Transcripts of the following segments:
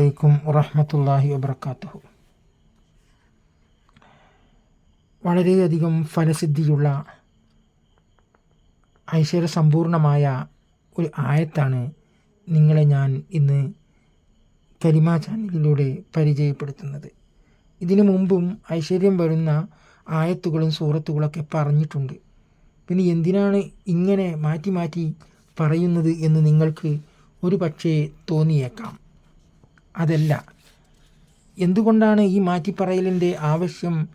അലൈക്കും വറഹമത്തല്ലാഹി വബർക്കാത്തുഹു വളരെയധികം ഫലസിദ്ധിയുള്ള ഐശ്വര്യസമ്പൂർണമായ ഒരു ആയത്താണ് നിങ്ങളെ ഞാൻ ഇന്ന് കരിമ ചാനലിലൂടെ പരിചയപ്പെടുത്തുന്നത്. ഇതിനു മുമ്പും ഐശ്വര്യം വരുന്ന ആയത്തുകളും സൂറത്തുകളൊക്കെ പറഞ്ഞിട്ടുണ്ട്. പിന്നെ എന്തിനാണ് ഇങ്ങനെ മാറ്റി മാറ്റി പറയുന്നത് എന്ന് നിങ്ങൾക്ക് ഒരു പക്ഷേ തോന്നിയേക്കാം. അതല്ല. എന്തുകൊണ്ടാണ് ഈ മാറ്റിപ്പറയലിന്റെ ആവശ്യം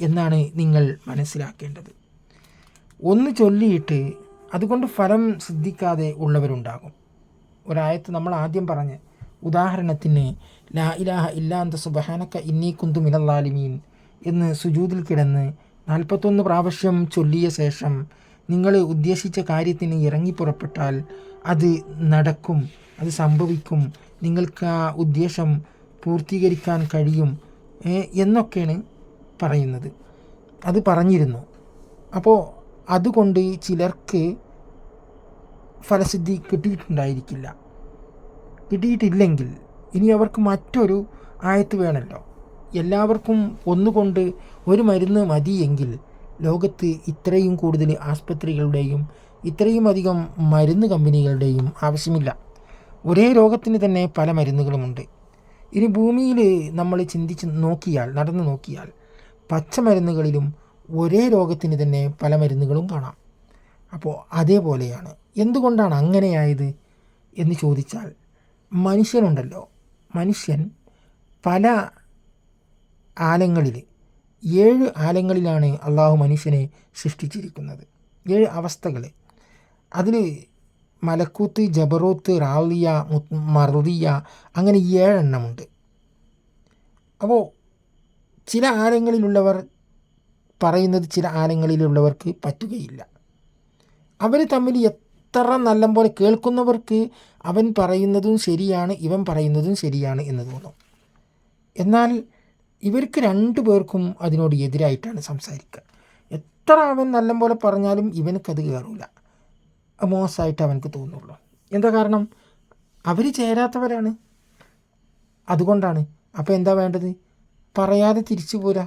എന്നാണ് നിങ്ങൾ മനസ്സിലാക്കേണ്ടത്. ഒന്ന് ചൊല്ലിയിട്ട് അതുകൊണ്ട് ഫലം സിദ്ധിക്കാതെ ഉള്ളവരുണ്ടാകും. ഒരായത്ത് നമ്മൾ ആദ്യം പറഞ്ഞ് ഉദാഹരണത്തിന് ലാ ഇലാഹ ഇല്ലാന്ത സുബഹാനക്ക ഇന്നീ കുന്തു മിനല്ലാലിമീൻ എന്ന് സുജൂതിൽ കിടന്ന് നാൽപ്പത്തൊന്ന് പ്രാവശ്യം ചൊല്ലിയ ശേഷം നിങ്ങൾ ഉദ്ദേശിച്ച കാര്യത്തിന് ഇറങ്ങി പുറപ്പെട്ടാൽ അത് നടക്കും അത് സംഭവിക്കും. നിങ്ങൾക്ക് ആ ഉദ്ദേശം പൂർത്തീകരിക്കാൻ കഴിയും എന്നൊക്കെയാണ് പറയുന്നത്. അത് പറഞ്ഞിരുന്നു. അപ്പോൾ അതുകൊണ്ട് ചിലർക്ക് ഫലസിദ്ധി കിട്ടിയിട്ടുണ്ടായിരിക്കില്ല. കിട്ടിയിട്ടില്ലെങ്കിൽ ഇനി അവർക്ക് മറ്റൊരു ആയത്ത് വേണമല്ലോ എല്ലാവർക്കും ഒന്നുകൊണ്ട് ഒരു മരുന്ന് മതിയെങ്കിൽ ലോകത്ത് ഇത്രയും കൂടുതൽ ആസ്പത്രികളുടെയും ഇത്രയും അധികം മരുന്ന് കമ്പനികളുടെയും ആവശ്യമില്ല. ഒരേ രോഗത്തിന് തന്നെ പല മരുന്നുകളുമുണ്ട്. ഇനി ഭൂമിയിൽ നമ്മൾ ചിന്തിച്ച് നോക്കിയാൽ നടന്നു നോക്കിയാൽ പച്ചമരുന്നുകളിലും ഒരേ രോഗത്തിന് തന്നെ പല മരുന്നുകളും കാണാം. അപ്പോൾ അതേപോലെയാണ് എന്തുകൊണ്ടാണ് അങ്ങനെയായത് എന്ന് ചോദിച്ചാൽ മനുഷ്യനുണ്ടല്ലോ. മനുഷ്യൻ പല ആലങ്ങളിൽ ഏഴ് ആലങ്ങളിലാണ് അള്ളാഹു മനുഷ്യനെ സൃഷ്ടിച്ചിരിക്കുന്നത്. ഏഴ് അവസ്ഥകൾ അതിൽ മലക്കൂത്ത് ജബറൂത്ത് റാവിയ മറുതിയ അങ്ങനെ ഏഴെണ്ണമുണ്ട്. അപ്പോൾ ചില ആലങ്ങളിലുള്ളവർ പറയുന്നത് ചില ആലങ്ങളിലുള്ളവർക്ക് പറ്റുകയില്ല. അവർ തമ്മിൽ എത്ര നല്ലപോലെ കേൾക്കുന്നവർക്ക് അവൻ പറയുന്നതും ശരിയാണ് ഇവൻ പറയുന്നതും ശരിയാണ് എന്ന് തോന്നും. എന്നാൽ ഇവർക്ക് രണ്ടു പേർക്കും അതിനോട് എതിരായിട്ടാണ് സംസാരിക്കുക. എത്ര അവൻ നല്ലപോലെ പറഞ്ഞാലും ഇവനക്കത് കയറില്ല മോശമായിട്ട് അവനക്ക് തോന്നുള്ളൂ. എന്താ കാരണം? അവർ ചേരാത്തവരാണ്. അതുകൊണ്ടാണ്. അപ്പോൾ എന്താ വേണ്ടത്? പറയാതെ തിരിച്ചു പോരാ.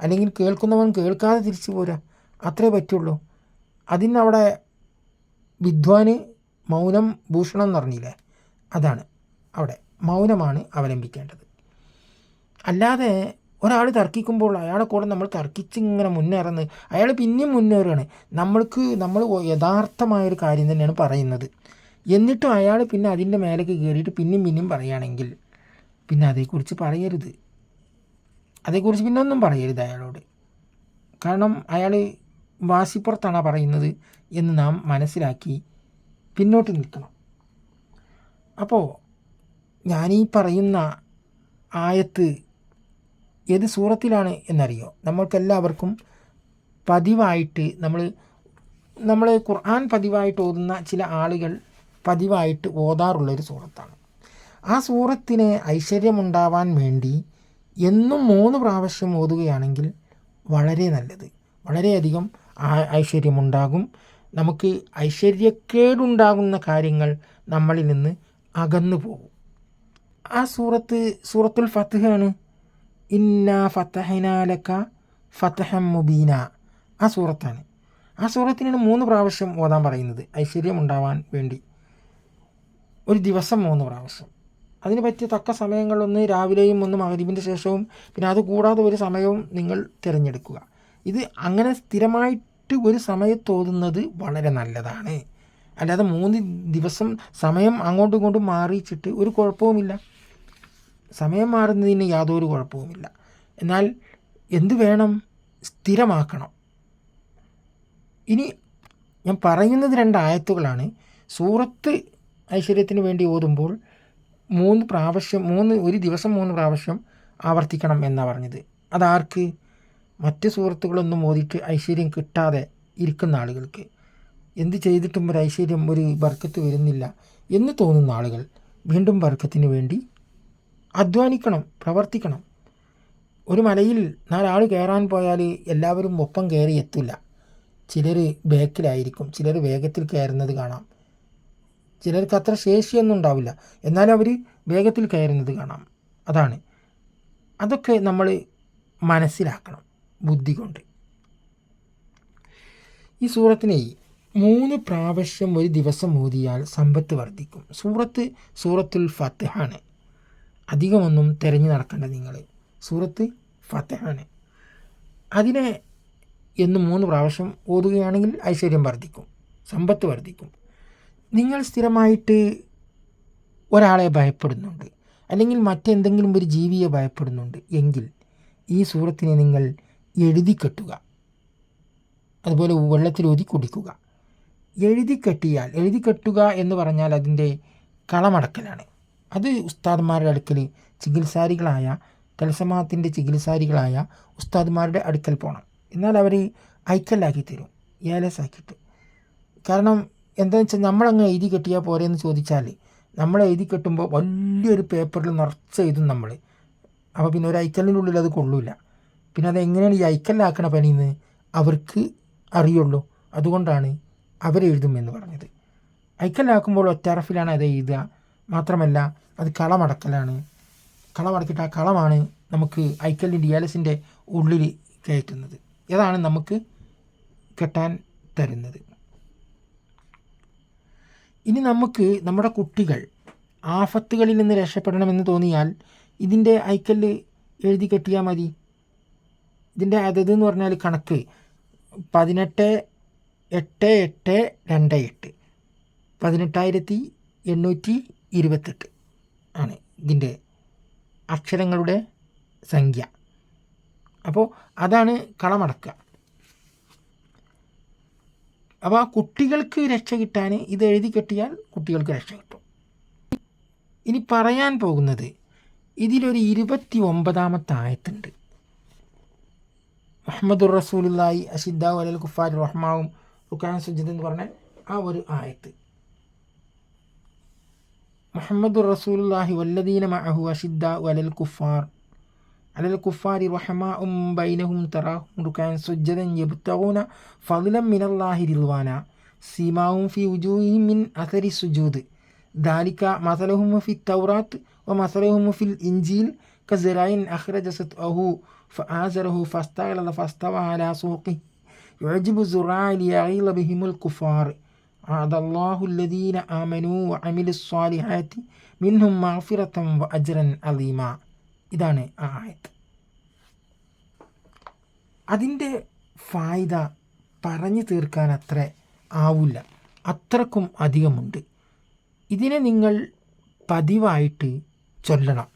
അല്ലെങ്കിൽ കേൾക്കുന്നവൻ കേൾക്കാതെ തിരിച്ചു പോരാ. അത്രേ പറ്റുള്ളൂ. അതിനവിടെ വിദ്വാന് മൗനം ഭൂഷണം എന്ന് പറഞ്ഞില്ലേ അതാണ്. അവിടെ മൗനമാണ് അവലംബിക്കേണ്ടത്. അല്ലാതെ ഒരാൾ തർക്കിക്കുമ്പോൾ അയാളെ കൂടെ നമ്മൾ തർക്കിച്ച് ഇങ്ങനെ മുന്നേറുന്നത് അയാൾ പിന്നെയും മുന്നേറുകയാണ്. നമ്മൾക്ക് നമ്മൾ യഥാർത്ഥമായൊരു കാര്യം തന്നെയാണ് പറയുന്നത്. എന്നിട്ടും അയാൾ പിന്നെ അതിന്റെ മേലേക്ക് കയറിയിട്ട് പിന്നെയും പിന്നെയും പറയുകയാണെങ്കിൽ പിന്നെ അതേക്കുറിച്ച് പറയരുത്. അതേക്കുറിച്ച് പിന്നെ ഒന്നും പറയരുത് അയാളോട്. കാരണം അയാൾ വാശിപ്പുറത്താണ് പറയുന്നത് എന്ന് നാം മനസ്സിലാക്കി പിന്നോട്ട് നിൽക്കണം. അപ്പോൾ ഞാനീ പറയുന്ന ആയത്ത് ഏത് സൂറത്തിലാണ് എന്നറിയോ? നമ്മൾക്കെല്ലാവർക്കും പതിവായിട്ട് നമ്മൾ നമ്മൾ ഖുർആൻ പതിവായിട്ട് ഓതുന്ന ചില ആളുകൾ പതിവായിട്ട് ഓതാറുള്ളൊരു സൂറത്താണ്. ആ സൂറത്തിന് ഐശ്വര്യമുണ്ടാവാൻ വേണ്ടി എന്നും മൂന്ന് പ്രാവശ്യം ഓതുകയാണെങ്കിൽ വളരെ നല്ലത്. വളരെയധികം ഐശ്വര്യമുണ്ടാകും. നമുക്ക് ഐശ്വര്യക്കേടുണ്ടാകുന്ന കാര്യങ്ങൾ നമ്മളിൽ നിന്ന് അകന്നു പോകും. ആ സൂറത്ത് സൂറത്തുൽ ഫത്ത്ഹാണ് ഇന്ന ഫത്തഹിനാലക്ക ഫത്തഹം മുബീന ആ സൂറത്താണ്. ആ സൂറത്തിനാണ് മൂന്ന് പ്രാവശ്യം ഓതാൻ പറയുന്നത്. ഐശ്വര്യം ഉണ്ടാവാൻ വേണ്ടി. ഒരു ദിവസം മൂന്ന് പ്രാവശ്യം. അതിന് പറ്റിയ തക്ക സമയങ്ങളൊന്ന് രാവിലെയും ഒന്ന് മകരീബിന്റെ ശേഷവും പിന്നെ അത് കൂടാതെ ഒരു സമയവും നിങ്ങൾ തിരഞ്ഞെടുക്കുക. ഇത് അങ്ങനെ സ്ഥിരമായിട്ട് ഒരു സമയത്ത് ഓതുന്നത് വളരെ നല്ലതാണ്. അല്ലാതെ മൂന്ന് ദിവസം സമയം അങ്ങോട്ടും ഇങ്ങോട്ടും മാറിച്ചിട്ട് ഒരു കുഴപ്പവുമില്ല. സമയം മാറുന്നതിന് യാതൊരു കുഴപ്പവുമില്ല. എന്നാൽ എന്ത് വേണം? സ്ഥിരമാക്കണം. ഇനി ഞാൻ പറയുന്നത് രണ്ട് ആയത്തുകളാണ്. സൂറത്ത് ഐശ്വര്യത്തിന് വേണ്ടി ഓതുമ്പോൾ മൂന്ന് പ്രാവശ്യം മൂന്ന് ഒരു ദിവസം മൂന്ന് പ്രാവശ്യം ആവർത്തിക്കണം എന്നാണ് പറഞ്ഞത്. അതാർക്ക്? മറ്റ് സുഹൃത്തുക്കളൊന്നും ഓതിട്ട് ഐശ്വര്യം കിട്ടാതെ ഇരിക്കുന്ന ആളുകൾക്ക്. എന്ത് ചെയ്തിട്ടും ഒരു ഐശ്വര്യം ഒരു ബർക്കത്ത് വരുന്നില്ല എന്ന് തോന്നുന്ന ആളുകൾ വീണ്ടും ബർക്കത്തിന് വേണ്ടി അധ്വാനിക്കണം പ്രവർത്തിക്കണം. ഒരു മലയിൽ നാലാൾ കയറാൻ പോയാൽ എല്ലാവരും ഒപ്പം കയറി എത്തില്ല ചിലർ ബാക്കിലായിരിക്കും ചിലർ വേഗത്തിൽ കയറുന്നത് കാണാം. ചിലർക്ക് അത്ര ശേഷിയൊന്നും ഉണ്ടാവില്ല. എന്നാലും അവർ വേഗത്തിൽ കയറുന്നത് കാണാം. അതാണ്. അതൊക്കെ നമ്മൾ മനസ്സിലാക്കണം ബുദ്ധി കൊണ്ട്. ഈ സൂറത്തിനെ മൂന്ന് പ്രാവശ്യം ഒരു ദിവസം ഓതിയാൽ സമ്പത്ത് വർദ്ധിക്കും. സൂറത്ത് സൂറത്തുൽ ഫത്തഹാണ്. അധികമൊന്നും തിരഞ്ഞു നടക്കേണ്ട നിങ്ങൾ. സൂറത്ത് ഫത്തഹാണ്. അതിനെ എന്ന് മൂന്ന് പ്രാവശ്യം ഓതുകയാണെങ്കിൽ ഐശ്വര്യം വർദ്ധിക്കും സമ്പത്ത് വർദ്ധിക്കും. നിങ്ങൾ സ്ഥിരമായിട്ട് ഒരാളെ ഭയപ്പെടുന്നുണ്ട് അല്ലെങ്കിൽ മറ്റെന്തെങ്കിലും ഒരു ജീവിയെ ഭയപ്പെടുന്നുണ്ട് എങ്കിൽ ഈ സൂറത്തിനെ നിങ്ങൾ എഴുതി കെട്ടുക അതുപോലെ വെള്ളത്തിൽ ഊതി കുടിക്കുക എഴുതി കെട്ടിയാൽ എഴുതി കെട്ടുക എന്ന് പറഞ്ഞാൽ അതിന്റെ കളമടക്കലാണ്. അത് ഉസ്താദ്മാരുടെ അടുക്കൽ ചികിത്സാരികളായ തലസമാത്തിന്റെ ചികിത്സാരികളായ ഉസ്താദ്മാരുടെ അടുക്കൽ പോകണം എന്നാൽ അവർ ഐക്കല്ലാക്കി തരും ഏലസാക്കിയിട്ട്. കാരണം എന്താണെന്ന് വെച്ചാൽ നമ്മളങ്ങ് എഴുതി കെട്ടിയാൽ പോരെ എന്ന് ചോദിച്ചാൽ നമ്മൾ എഴുതി കെട്ടുമ്പോൾ വലിയൊരു പേപ്പറിൽ നിറച്ച് എഴുതും നമ്മൾ. അപ്പോൾ പിന്നെ ഒരു ഐക്കലിനുള്ളിൽ അത് കൊള്ളൂല. പിന്നെ അത് എങ്ങനെയാണ് ഈ ഐക്കല്ലാക്കണ പണിയെന്ന് അവർക്ക് അറിയുള്ളൂ. അതുകൊണ്ടാണ് അവരെഴുതുമെന്ന് പറഞ്ഞത്. ഐക്കല്ലാക്കുമ്പോൾ ഒറ്ററഫിലാണ് അത് എഴുതുക. മാത്രമല്ല അത് കളമടക്കലാണ്. കളമടക്കിയിട്ട് ആ കളമാണ് നമുക്ക് ഐക്കലിന്റെ ഡിയാലിസിന്റെ ഉള്ളിൽ കയറ്റുന്നത്. ഇതാണ് നമുക്ക് കെട്ടാൻ തരുന്നത്. ഇനി നമുക്ക് നമ്മുടെ കുട്ടികൾ ആഫത്തുകളിൽ നിന്ന് രക്ഷപ്പെടണമെന്ന് തോന്നിയാൽ ഇതിന്റെ ഐക്കൽ എഴുതി കെട്ടിയാൽ മതി. ഇതിന്റെ അതത് എന്ന് പറഞ്ഞാൽ കണക്ക് പതിനെട്ട് എട്ട് എട്ട് രണ്ട് എട്ട്. പതിനെട്ടായിരത്തി എണ്ണൂറ്റി ഇരുപത്തെട്ട് ആണ് ഇതിന്റെ അക്ഷരങ്ങളുടെ സംഖ്യ. അപ്പോൾ അതാണ് കളമടക്കുക. അപ്പോൾ ആ കുട്ടികൾക്ക് രക്ഷ കിട്ടാൻ ഇത് എഴുതി കെട്ടിയാൽ കുട്ടികൾക്ക് രക്ഷ കിട്ടും. ഇനി പറയാൻ പോകുന്നത് ഇതിലൊരു ഇരുപത്തി ഒമ്പതാമത്തെ ആയത്തുണ്ട്. മുഹമ്മദുർ റസൂലുല്ലായി അഷിദ്ദാ അലൽ കുഫാർ റഹ്മാവും റുഖാൻ സുജിദ് എന്ന് പറഞ്ഞ ആ ഒരു ആയത്ത്. محمد رسول الله والذين معه أشداء على الكفار. على الكفار رحماء بينهم تراهم ركعا سجدا يبتغون فضلا من الله رضوانا. سيماهم في وجوههم من أثر السجود. ذلك مثلهم في التوراة ومثلهم في الإنجيل. كزراع أخرج سطأه فآزره فاستغلل فاستوى على سوقه. يعجب الزراع ليغيظ بهم الكفار. അതല്ലാഹുല്ലദീന ആമനു അമിലു സ്വാലിഹാത്തി മിൻഹും മാഫിറത്തം വ അലീമ. ഇതാണ് ആ അതിന്റെ ഫായ്ദ പറഞ്ഞു തീർക്കാൻ അത്ര ആവില്ല. അത്രക്കും അധികമുണ്ട്. ഇതിനെ നിങ്ങൾ പതിവായിട്ട് ചൊല്ലണം.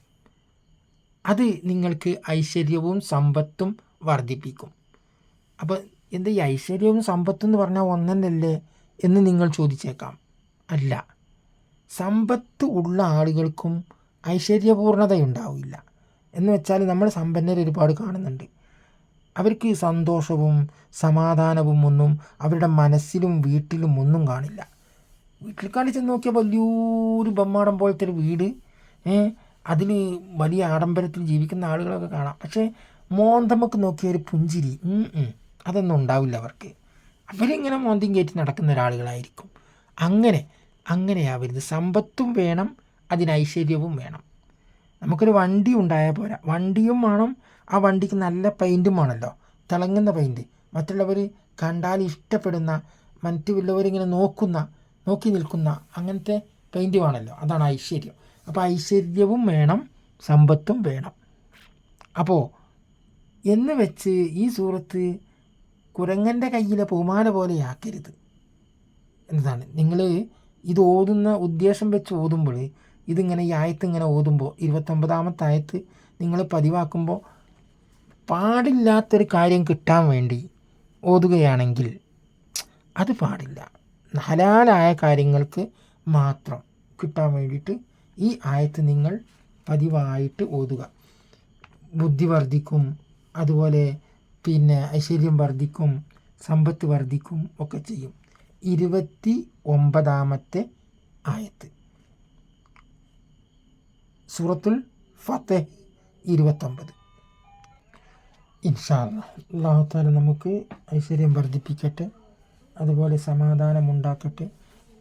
അത് നിങ്ങൾക്ക് ഐശ്വര്യവും സമ്പത്തും വർദ്ധിപ്പിക്കും. അപ്പോൾ എന്താ ഈ ഐശ്വര്യവും സമ്പത്തും എന്ന് പറഞ്ഞാൽ ഒന്നെന്നല്ലേ? എന്ന് നിങ്ങൾ ചോദിച്ചേക്കാം. അല്ല സമ്പത്ത് ഉള്ള ആളുകൾക്കും ഐശ്വര്യപൂർണതയുണ്ടാവില്ല. എന്ന് വെച്ചാൽ നമ്മൾ സമ്പന്നർ ഒരുപാട് കാണുന്നുണ്ട്. അവർക്ക് സന്തോഷവും സമാധാനവും ഒന്നും അവരുടെ മനസ്സിലും വീട്ടിലും ഒന്നും കാണില്ല. വീട്ടിൽ കാണിച്ച് നോക്കിയാൽ വലിയൊരു ബമ്മാടം പോലത്തെ ഒരു വീട് അതിൽ വലിയ ആഡംബരത്തിൽ ജീവിക്കുന്ന ആളുകളൊക്കെ കാണാം. പക്ഷേ മോന്തമ്മക്ക് നോക്കിയ ഒരു പുഞ്ചിരി അതൊന്നും ഉണ്ടാവില്ല അവർക്ക്. അവരിങ്ങനെ മോന്തിയും കയറ്റി നടക്കുന്ന ഒരാളുകളായിരിക്കും. അങ്ങനെ അങ്ങനെയാവരുത് സമ്പത്തും വേണം അതിന് ഐശ്വര്യവും വേണം. നമുക്കൊരു വണ്ടി ഉണ്ടായാൽ പോരാ. വണ്ടിയും വേണം. ആ വണ്ടിക്ക് നല്ല പെയിന്റും വേണമല്ലോ തിളങ്ങുന്ന പെയിന്റ് മറ്റുള്ളവർ കണ്ടാൽ ഇഷ്ടപ്പെടുന്ന മറ്റുള്ളവരിങ്ങനെ നോക്കുന്ന നോക്കി നിൽക്കുന്ന അങ്ങനത്തെ പെയിന്റ് വേണമല്ലോ അതാണ് ഐശ്വര്യം. അപ്പോൾ ഐശ്വര്യവും വേണം സമ്പത്തും വേണം. അപ്പോൾ എന്ന് വെച്ച് ഈ സൂറത്ത് കുരങ്ങന്റെ കയ്യിലെ പൂമാല പോലെയാക്കരുത് എന്നതാണ്. നിങ്ങൾ ഇത് ഓതുന്ന ഉദ്ദേശം വെച്ച് ഓതുമ്പോൾ ഇതിങ്ങനെ ഈ ആയത്ത് ഇങ്ങനെ ഓതുമ്പോൾ ഇരുപത്തൊമ്പതാമത്തെ ആയത്ത് നിങ്ങൾ പതിവാക്കുമ്പോൾ പാടില്ലാത്തൊരു കാര്യം കിട്ടാൻ വേണ്ടി ഓതുകയാണെങ്കിൽ അത് പാടില്ല. ഹലാലായ കാര്യങ്ങൾക്ക് മാത്രം കിട്ടാൻ വേണ്ടിയിട്ട് ഈ ആയത്ത് നിങ്ങൾ പതിവായിട്ട് ഓതുക. ബുദ്ധി വർദ്ധിക്കും. അതുപോലെ പിന്നെ ഐശ്വര്യം വർദ്ധിക്കും സമ്പത്ത് വർദ്ധിക്കും ഒക്കെ ചെയ്യും. ഇരുപത്തി ഒമ്പതാമത്തെ ആയത്ത്. സൂറത്തുൽ ഫത്തേഹ് ഇരുപത്തൊമ്പത്. ഇൻഷാല്ല അള്ളാഹുത്താല നമുക്ക് ഐശ്വര്യം വർദ്ധിപ്പിക്കട്ടെ അതുപോലെ സമാധാനമുണ്ടാക്കട്ടെ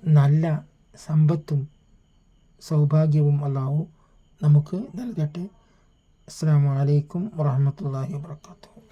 നല്ല സമ്പത്തും സൗഭാഗ്യവും അള്ളാഹു നമുക്ക് നൽകട്ടെ. അസ്സാം വലൈക്കും വാഹമത്തല്ലാഹി വാത്തു